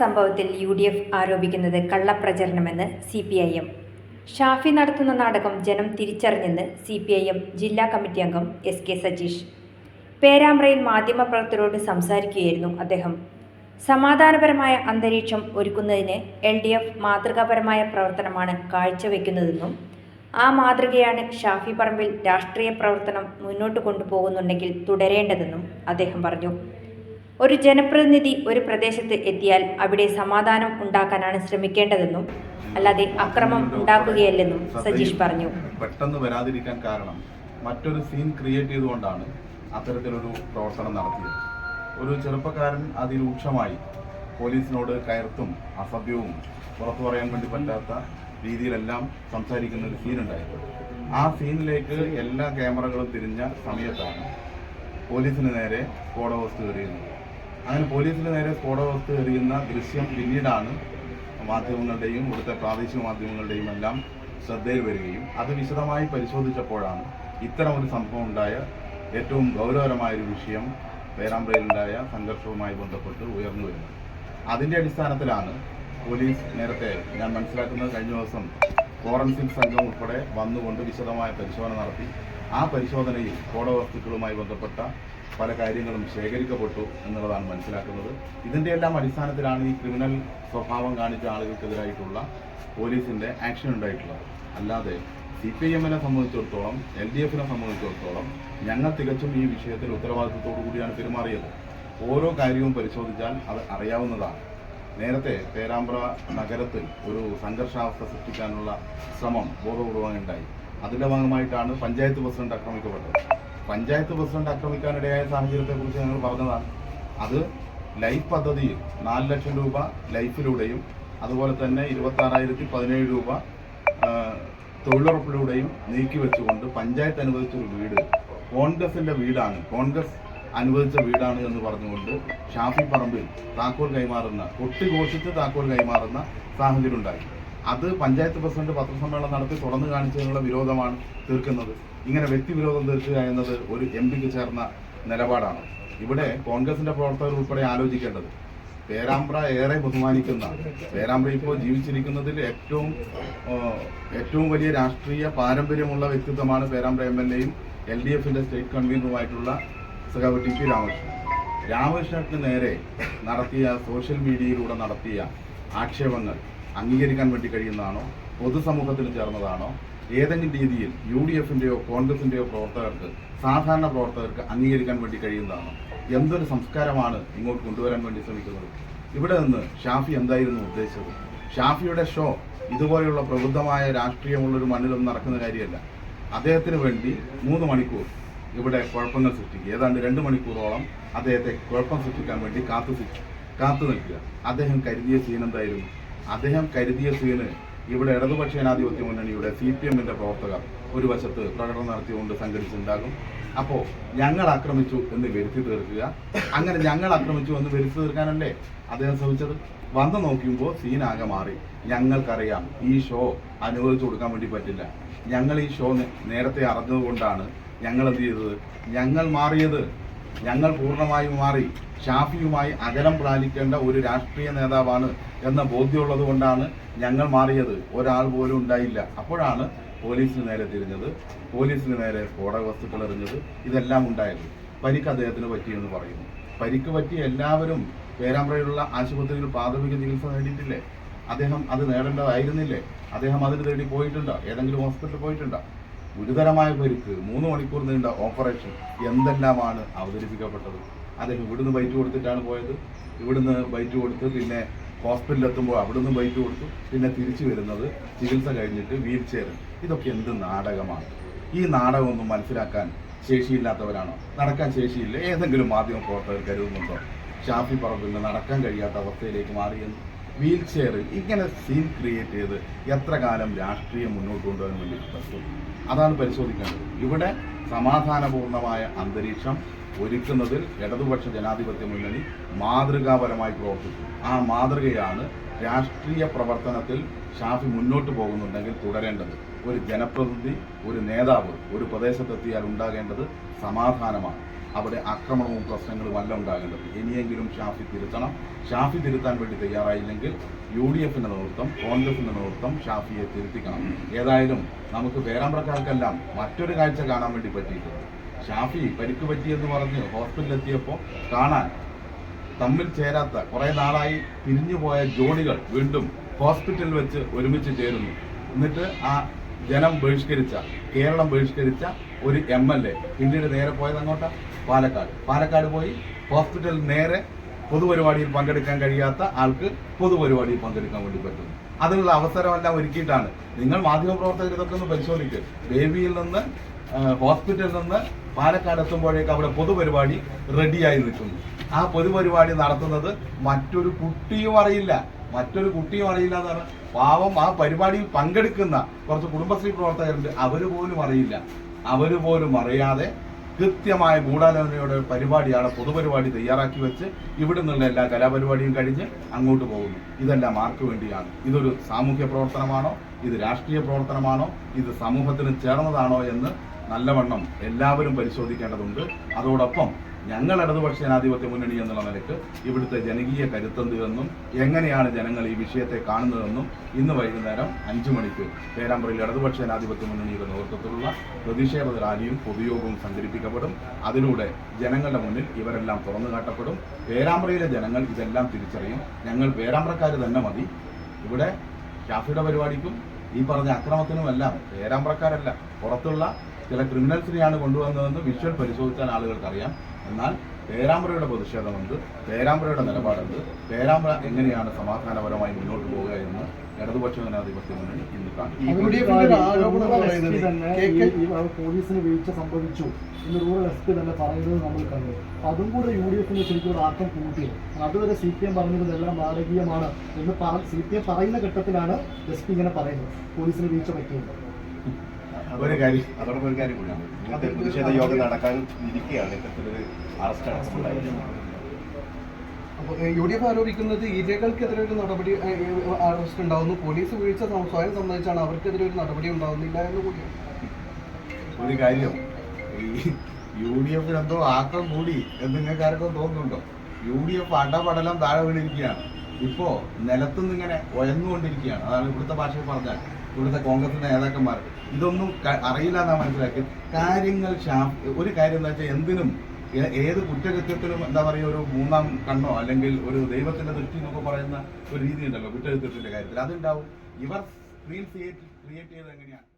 സംഭവത്തിൽ U D F ആരോപിക്കുന്നത് കള്ളപ്രചരണമെന്ന് C P I M Shafi നടത്തുന്ന നാടകം ജനം തിരിച്ചറിഞ്ഞെന്ന് സി പി ഐ എം ജില്ലാ കമ്മിറ്റി അംഗം എസ് കെ സജീഷ്. പേരാമ്പ്രയിൽ മാധ്യമപ്രവർത്തകരോട് സംസാരിക്കുകയായിരുന്നു അദ്ദേഹം. സമാധാനപരമായ അന്തരീക്ഷം ഒരുക്കുന്നതിന് എൽ ഡി എഫ് മാതൃകാപരമായ പ്രവർത്തനമാണ് കാഴ്ചവെക്കുന്നതെന്നും ആ മാതൃകയാണ് ഷാഫി പറമ്പിൽ രാഷ്ട്രീയ പ്രവർത്തനം മുന്നോട്ട് കൊണ്ടുപോകുന്നുണ്ടെങ്കിൽ തുടരേണ്ടതെന്നും അദ്ദേഹം പറഞ്ഞു. ഒരു ജനപ്രതിനിധി ഒരു പ്രദേശത്ത് എത്തിയാൽ അവിടെ സമാധാനം ഉണ്ടാക്കാനാണ് ശ്രമിക്കേണ്ടതെന്നും അല്ലാതെ അക്രമം ഉണ്ടാക്കുകയല്ലെന്നും സജീഷ് പറഞ്ഞു. പെട്ടെന്ന് വരാതിരിക്കാൻ കാരണം മറ്റൊരു സീൻ ക്രിയേറ്റ് ചെയ്തുകൊണ്ടാണ് അത്തരത്തിലൊരു പ്രവർത്തനം നടത്തിയത്. ഒരു ചെറുപ്പക്കാരൻ അതിരൂക്ഷമായി പോലീസിനോട് കയർത്തും അസഭ്യവും പുറത്തു പറയാൻ വേണ്ടി പറ്റാത്ത രീതിയിലെല്ലാം സംസാരിക്കുന്ന ഒരു സീൻ ഉണ്ടായിരുന്നു. ആ സീനിലേക്ക് എല്ലാ ക്യാമറകളും തിരിഞ്ഞ സമയത്താണ് പോലീസിന് നേരെ കോടവസ്തു അങ്ങനെ പോലീസിന് നേരെ സ്ഫോടവസ്തു എറിയുന്ന ദൃശ്യം പിന്നീടാണ് മാധ്യമങ്ങളുടെയും ഇവിടുത്തെ പ്രാദേശിക മാധ്യമങ്ങളുടെയും എല്ലാം ശ്രദ്ധയിൽ വരികയും അത് വിശദമായി പരിശോധിച്ചപ്പോഴാണ് ഇത്തരം ഒരു സംഭവം ഉണ്ടായ ഏറ്റവും ഗൗരവകരമായ ഒരു വിഷയം പേരാമ്പ്രയിലുണ്ടായ സംഘർഷവുമായി ബന്ധപ്പെട്ട് ഉയർന്നു വരുന്നത്. അതിന്റെ അടിസ്ഥാനത്തിലാണ് പോലീസ് നേരത്തെ ഞാൻ മനസ്സിലാക്കുന്നത് കഴിഞ്ഞ ദിവസം ഫോറൻസിക് സംഘം ഉൾപ്പെടെ വന്നുകൊണ്ട് വിശദമായ പരിശോധന നടത്തി. ആ പരിശോധനയിൽ സ്ഫോടവസ്തുക്കളുമായി ബന്ധപ്പെട്ട പല കാര്യങ്ങളും ശേഖരിക്കപ്പെട്ടു എന്നുള്ളതാണ് മനസ്സിലാക്കുന്നത്. ഇതിന്റെ എല്ലാം അടിസ്ഥാനത്തിലാണ് ഈ ക്രിമിനൽ സ്വഭാവം കാണിച്ച ആളുകൾക്കെതിരായിട്ടുള്ള പോലീസിന്റെ ആക്ഷൻ ഉണ്ടായിട്ടുള്ളത്. അല്ലാതെ സി പി എമ്മിനെ സംബന്ധിച്ചിടത്തോളം എൽ ഡി എഫിനെ സംബന്ധിച്ചിടത്തോളം ഞങ്ങൾ തികച്ചും ഈ വിഷയത്തിൽ ഉത്തരവാദിത്വത്തോടു കൂടിയാണ് പെരുമാറിയത്. ഓരോ കാര്യവും പരിശോധിച്ചാൽ അത് അറിയാവുന്നതാണ്. നേരത്തെ പേരാമ്പ്ര നഗരത്തിൽ ഒരു സംഘർഷാവസ്ഥ സൃഷ്ടിക്കാനുള്ള ശ്രമം ബോധപൂർവം ഉണ്ടായി. അതിന്റെ ഭാഗമായിട്ടാണ് പഞ്ചായത്ത് പ്രസിഡന്റ് ആക്രമിക്കപ്പെട്ടത്. പഞ്ചായത്ത് പ്രസിഡന്റ് ആക്രമിക്കാനിടയായ സാഹചര്യത്തെക്കുറിച്ച് ഞങ്ങൾ പറഞ്ഞതാണ്. അത് ലൈഫ് പദ്ധതിയിൽ നാല് ലക്ഷം രൂപ ലൈഫിലൂടെയും അതുപോലെ തന്നെ ഇരുപത്തി ആറായിരത്തി പതിനേഴ് രൂപ തൊഴിലുറപ്പിലൂടെയും നീക്കി വെച്ചുകൊണ്ട് പഞ്ചായത്ത് അനുവദിച്ച ഒരു വീട് കോൺഗ്രസിന്റെ വീടാണ് കോൺഗ്രസ് അനുവദിച്ച വീടാണ് എന്ന് പറഞ്ഞുകൊണ്ട് ഷാഫി പറമ്പിൽ താക്കോൽ കൈമാറുന്ന കൊട്ടിഘോഷിച്ച് താക്കോൽ കൈമാറുന്ന സാഹചര്യം ഉണ്ടായി. അത് പഞ്ചായത്ത് പ്രസിഡന്റ് പത്രസമ്മേളനം നടത്തി തുറന്നു കാണിച്ചതിനുള്ള വിരോധമാണ് തീർക്കുന്നത്. ഇങ്ങനെ വ്യക്തിവിരോധം തീർക്കുക എന്നത് ഒരു എം പിക്ക് ചേർന്ന നിലപാടാണ്. ഇവിടെ കോൺഗ്രസിന്റെ പ്രവർത്തകർ ഉൾപ്പെടെ ആലോചിക്കേണ്ടത്. പേരാമ്പ്ര ഏറെ ബഹുമാനിക്കുന്ന പേരാമ്പ്ര ഇപ്പോൾ ജീവിച്ചിരിക്കുന്നതിൽ ഏറ്റവും ഏറ്റവും വലിയ രാഷ്ട്രീയ പാരമ്പര്യമുള്ള വ്യക്തിത്വമാണ് പേരാമ്പ്ര എം എൽ എയും എൽ ഡി എഫിന്റെ സ്റ്റേറ്റ് കൺവീനറുമായിട്ടുള്ള സഖാവ് ടി പി രാമകൃഷ്ണൻ. രാമകൃഷ്ണന് നേരെ നടത്തിയ സോഷ്യൽ മീഡിയയിലൂടെ നടത്തിയ ആക്ഷേപങ്ങൾ അംഗീകരിക്കാൻ വേണ്ടി കഴിയുന്നതാണോ? പൊതുസമൂഹത്തിൽ ചേർന്നതാണോ? ഏതെങ്കിലും രീതിയിൽ യു ഡി എഫിന്റെയോ കോൺഗ്രസിന്റെയോ പ്രവർത്തകർക്ക് സാധാരണ പ്രവർത്തകർക്ക് അംഗീകരിക്കാൻ വേണ്ടി കഴിയുന്നതാണോ? എന്തൊരു സംസ്കാരമാണ് ഇങ്ങോട്ട് കൊണ്ടുവരാൻ വേണ്ടി ശ്രമിക്കുന്നത്? ഇവിടെ നിന്ന് ഷാഫി എന്തായിരുന്നു ഉദ്ദേശിച്ചത്? ഷാഫിയുടെ ഷോ ഇതുപോലെയുള്ള പ്രബുദ്ധമായ രാഷ്ട്രീയമുള്ളൊരു മണ്ണിലൊന്നും നടക്കുന്ന കാര്യമല്ല. അദ്ദേഹത്തിന് വേണ്ടി മൂന്ന് മണിക്കൂർ ഇവിടെ കുഴപ്പങ്ങൾ സൃഷ്ടിക്കുക. ഏതാണ്ട് രണ്ട് മണിക്കൂറോളം അദ്ദേഹത്തെ കുഴപ്പം സൃഷ്ടിക്കാൻ വേണ്ടി കാത്തു കാത്തു നിൽക്കുക. അദ്ദേഹം കരുതിയ സീൻ എന്തായിരുന്നു? അദ്ദേഹം കരുതിയ സീന് ഇവിടെ ഇടതുപക്ഷ ജനാധിപത്യ മുന്നണിയുടെ സി പി എമ്മിന്റെ പ്രവർത്തകർ ഒരു വശത്ത് പ്രകടനം നടത്തിക്കൊണ്ട് സംഘടിച്ചുണ്ടാകും അപ്പോ ഞങ്ങൾ ആക്രമിച്ചു എന്ന് വരുത്തി തീർക്കുക. അങ്ങനെ ഞങ്ങൾ ആക്രമിച്ചു എന്ന് വരുത്തി തീർക്കാനല്ലേ അദ്ദേഹം ശ്രമിച്ചത്? വന്നു നോക്കുമ്പോൾ സീനാകെ മാറി. ഞങ്ങൾക്കറിയാം ഈ ഷോ അനുവദിച്ചു കൊടുക്കാൻ വേണ്ടി പറ്റില്ല. ഞങ്ങൾ ഈ ഷോ നേരത്തെ അറിഞ്ഞതുകൊണ്ടാണ് ഞങ്ങൾ എന്ത് ചെയ്തത്? ഞങ്ങൾ മാറിയത്. ഞങ്ങൾ പൂർണമായും മാറി. ഷാഫിയുമായി അകലം പാലിക്കേണ്ട ഒരു രാഷ്ട്രീയ നേതാവാണ് എന്ന ബോധ്യമുള്ളത് കൊണ്ടാണ് ഞങ്ങൾ മാറിയത്. ഒരാൾ പോലും ഉണ്ടായില്ല. അപ്പോഴാണ് പോലീസിന് നേരെ തിരിഞ്ഞത്. പോലീസിന് നേരെ സ്ഫോടക വസ്തുക്കൾ എറിഞ്ഞത്. ഇതെല്ലാം ഉണ്ടായത്. പരിക്ക് അദ്ദേഹത്തിന് പറ്റിയെന്ന് പറയുന്നു. പരിക്ക് പറ്റിയ എല്ലാവരും പേരാമ്പ്രയിലുള്ള ആശുപത്രിയിൽ പ്രാഥമിക ചികിത്സ നേടിയിട്ടില്ലേ? അദ്ദേഹം അത് നേടേണ്ടതായിരുന്നില്ലേ? അദ്ദേഹം അതിന് തേടി പോയിട്ടുണ്ടോ? ഏതെങ്കിലും ഹോസ്പിറ്റലിൽ പോയിട്ടുണ്ടോ? ഗുരുതരമായ പരിക്ക്. മൂന്ന് മണിക്കൂർ നീണ്ട ഓപ്പറേഷൻ. എന്തെല്ലാമാണ് അവതരിപ്പിക്കപ്പെട്ടത്? അദ്ദേഹം ഇവിടുന്ന് ബൈറ്റ് കൊടുത്തിട്ടാണ് പോയത്. ഇവിടുന്ന് ബൈറ്റ് കൊടുത്ത് പിന്നെ ഹോസ്പിറ്റലിൽ എത്തുമ്പോൾ നിന്ന് ബൈക്ക് കൊടുത്തു. പിന്നെ തിരിച്ചു വരുന്നത് ചികിത്സ കഴിഞ്ഞിട്ട് വീൽ ചെയറിൽ ഇതൊക്കെ എന്ത് നാടകമാണ്? ഈ നാടകമൊന്നും മനസ്സിലാക്കാൻ ശേഷിയില്ലാത്തവരാണോ? നടക്കാൻ ശേഷിയില്ല. ഏതെങ്കിലും മാധ്യമ പ്രവർത്തകർ കരുതുന്നുണ്ടോ? ഷാഫി പറമ്പിന് നടക്കാൻ കഴിയാത്ത അവസ്ഥയിലേക്ക് മാറിയെന്ന് വീൽ ചെയറിൽ ഇങ്ങനെ സീൻ ക്രിയേറ്റ് ചെയ്ത് എത്ര കാലം രാഷ്ട്രീയം മുന്നോട്ട് കൊണ്ടുപോകാൻ വേണ്ടി പറ്റും? അതാണ് പരിശോധിക്കേണ്ടത്. ഇവിടെ സമാധാനപൂർണമായ അന്തരീക്ഷം ഒരുക്കുന്നതിൽ ഇടതുപക്ഷ ജനാധിപത്യ മുന്നണി മാതൃകാപരമായി പ്രവർത്തിച്ചു ആ മാതൃകയാണ് രാഷ്ട്രീയ പ്രവർത്തനത്തിൽ ഷാഫി മുന്നോട്ട് പോകുന്നുണ്ടെങ്കിൽ തുടരേണ്ടത്. ഒരു ജനപ്രതിനിധി ഒരു നേതാവ് ഒരു പ്രദേശത്തെത്തിയാൽ ഉണ്ടാകേണ്ടത് സമാധാനമാണ്. അവിടെ ആക്രമണവും പ്രശ്നങ്ങളും അല്ല ഉണ്ടാകേണ്ടത്. ഇനിയെങ്കിലും ഷാഫി തിരുത്തണം. ഷാഫി തിരുത്താൻ വേണ്ടി തയ്യാറായില്ലെങ്കിൽ യു ഡി എഫിന്റെ നേതൃത്വം കോൺഗ്രസിന്റെ നേതൃത്വം ഷാഫിയെ തിരുത്തിക്കണം. ഏതായാലും നമുക്ക് പേരാമ്പ്രക്കാർക്കെല്ലാം മറ്റൊരു കാഴ്ച കാണാൻ വേണ്ടി പറ്റിയിട്ടുണ്ട്. ഷാഫി പരിക്ക് പറ്റിയെന്ന് പറഞ്ഞ് ഹോസ്പിറ്റലിൽ എത്തിയപ്പോൾ കാണാൻ തമ്മിൽ ചേരാത്ത കുറെ നാളായി പിരിഞ്ഞുപോയ ജോഡികൾ വീണ്ടും ഹോസ്പിറ്റലിൽ വെച്ച് ഒരുമിച്ച് ചേരുന്നു. എന്നിട്ട് ആ ജനം ബഹിഷ്കരിച്ച കേരളം ബഹിഷ്കരിച്ച ഒരു എം എൽ എ. പിന്നീട് നേരെ പോയത് അങ്ങോട്ടാ പാലക്കാട്. പാലക്കാട് പോയി ഹോസ്പിറ്റലിൽ നേരെ പൊതുപരിപാടിയിൽ പങ്കെടുക്കാൻ കഴിയാത്ത ആൾക്ക് പൊതുപരിപാടിയിൽ പങ്കെടുക്കാൻ വേണ്ടി പറ്റുന്നു അതിനുള്ള അവസരമെല്ലാം ഒരുക്കിയിട്ടാണ്. നിങ്ങൾ മാധ്യമപ്രവർത്തകർ ഇതൊക്കെ ഒന്ന് പരിശോധിക്കുക ബേബിയിൽ നിന്ന് ഹോസ്പിറ്റലിൽ നിന്ന് പാലക്കാട് എത്തുമ്പോഴേക്ക് അവിടെ പൊതുപരിപാടി റെഡിയായി നിൽക്കുന്നു. ആ പൊതുപരിപാടി നടത്തുന്നത് മറ്റൊരു കുട്ടിയും അറിയില്ല. മറ്റൊരു കുട്ടിയും അറിയില്ല എന്നാണ്. പാവം ആ പരിപാടിയിൽ പങ്കെടുക്കുന്ന കുറച്ച് കുടുംബശ്രീ പ്രവർത്തകരുണ്ട്. അവർ പോലും അറിയില്ല. അവർ പോലും അറിയാതെ കൃത്യമായ ഗൂഢാലോചനയുടെ പരിപാടിയാണ് പൊതുപരിപാടി തയ്യാറാക്കി വെച്ച് ഇവിടെ നിന്നുള്ള എല്ലാ കലാപരിപാടിയും കഴിഞ്ഞ് അങ്ങോട്ട് പോകുന്നു. ഇതെല്ലാം ആർക്ക് വേണ്ടിയാണ്? ഇതൊരു സാമൂഹ്യ പ്രവർത്തനമാണോ? ഇത് രാഷ്ട്രീയ പ്രവർത്തനമാണോ? ഇത് സമൂഹത്തിന് ചേർന്നതാണോ എന്ന് നല്ലവണ്ണം എല്ലാവരും പരിശോധിക്കേണ്ടതുണ്ട്. അതോടൊപ്പം ഞങ്ങൾ ഇടതുപക്ഷ ജനാധിപത്യ മുന്നണി എന്നുള്ള നിലയ്ക്ക് ഇവിടുത്തെ ജനകീയ കരുത്തന്തെന്നും എങ്ങനെയാണ് ജനങ്ങൾ ഈ വിഷയത്തെ കാണുന്നതെന്നും ഇന്ന് വൈകുന്നേരം അഞ്ചു മണിക്ക് പേരാമ്പ്രയിൽ ഇടതുപക്ഷ ജനാധിപത്യ മുന്നണിയുടെ നേതൃത്വത്തിലുള്ള പ്രതിഷേധ റാലിയും പൊതുയോഗവും സംഘടിപ്പിക്കപ്പെടും. അതിലൂടെ ജനങ്ങളുടെ മുന്നിൽ ഇവരെല്ലാം തുറന്നു കാട്ടപ്പെടും. പേരാമ്പ്രയിലെ ജനങ്ങൾ ഇതെല്ലാം തിരിച്ചറിയും. ഞങ്ങൾ പേരാമ്പ്രക്കാർ തന്നെ മതി. ഇവിടെ ഷാഫിയുടെ പരിപാടിക്കും ഈ പറഞ്ഞ അക്രമത്തിനുമെല്ലാം പേരാമ്പ്രക്കാരല്ല പുറത്തുള്ള ചില ക്രിമിനൽസിനെയാണ് കൊണ്ടുവന്നതെന്ന് വിഷ്വൽ പരിശോധിച്ചാൽ ആളുകൾക്കറിയാം. എന്നാൽ പേരാമ്പ്രയുടെ പ്രതിഷേധമുണ്ട് പേരാമ്പ്രയുടെ നിലപാടുണ്ട് പേരാമ്പ്ര എങ്ങനെയാണ് സമാധാനപരമായി മുന്നോട്ട് പോവുക എന്ന് ഇടതുപക്ഷ ജനാധിപത്യ മുന്നണി ഇന്ന് കാണും. പോലീസിന് വീഴ്ച സംഭവിച്ചു എന്ന് റൂറൽ എസ് പി തന്നെ പറയുന്നത് നമ്മൾ കണ്ടു. അതും കൂടെ യു ഡി എഫിന് ശരിക്കും ഒരു ആക്കം കൂട്ടി. അതുവരെ സി പി എം പറഞ്ഞത് നാടകീയമാണ് എന്ന് സി പി എം പറയുന്ന ഘട്ടത്തിലാണ് എസ് പി ഇങ്ങനെ പറയുന്നത്. പോലീസിന് വീഴ്ച പറ്റിയത്. ഒരു കാര്യം. അതോടൊപ്പം ഒരു കാര്യം കൂടിയാണ് ഇന്നത്തെ പ്രതിഷേധ യോഗം നടക്കാൻ ഇരിക്കുകയാണ് ഇത്തരത്തിലൊരു അറസ്റ്റ് അടക്കമുണ്ടായിരിക്കുന്നത് അപ്പോൾ യു ഡി എഫ് ആരോപിക്കുന്നത് ഇരകൾക്കെതിരെ ഒരു നടപടി അറസ്റ്റ് ഉണ്ടാവുന്നു. പോലീസ് വീഴ്ച സ്വയം സംബന്ധിച്ചാണ് അവർക്കെതിരെ ഒരു നടപടി ഉണ്ടാവുന്നില്ല എന്ന് കൂടിയാണ് ഒരു കാര്യം ഈ യു ഡി എഫിന് എന്തോ ആക്കം കൂടി എന്ന് നിങ്ങൾക്ക് ആർക്കും തോന്നുന്നുണ്ടോ? യു ഡി എഫ് അടപടലം താഴെ വീണിരിക്കുകയാണ്. ഇപ്പോ നിലത്തുനിന്ന് ഇങ്ങനെ ഉയർന്നുകൊണ്ടിരിക്കുകയാണ് അതാണ് ഇവിടുത്തെ ഭാഷയിൽ പറഞ്ഞാൽ. ഇവിടുത്തെ കോൺഗ്രസിന്റെ നേതാക്കന്മാർ ഇതൊന്നും അറിയില്ല എന്നാ മനസ്സിലാക്കി കാര്യങ്ങൾ ഒരു കാര്യം എന്താ വെച്ചാൽ എന്തിനും ഏത് കുറ്റകൃത്യത്തിലും എന്താ പറയുക ഒരു മൂന്നാം കണ്ണോ അല്ലെങ്കിൽ ഒരു ദൈവത്തിന്റെ ദൃഷ്ടി എന്നൊക്കെ പറയുന്ന ഒരു രീതി ഉണ്ടല്ലോ കുറ്റകൃത്യത്തിന്റെ കാര്യത്തിൽ. അതുണ്ടാവും. ഇവർ ക്രിയേറ്റ് ക്രിയേറ്റ് ചെയ്ത് എങ്ങനെയാണ്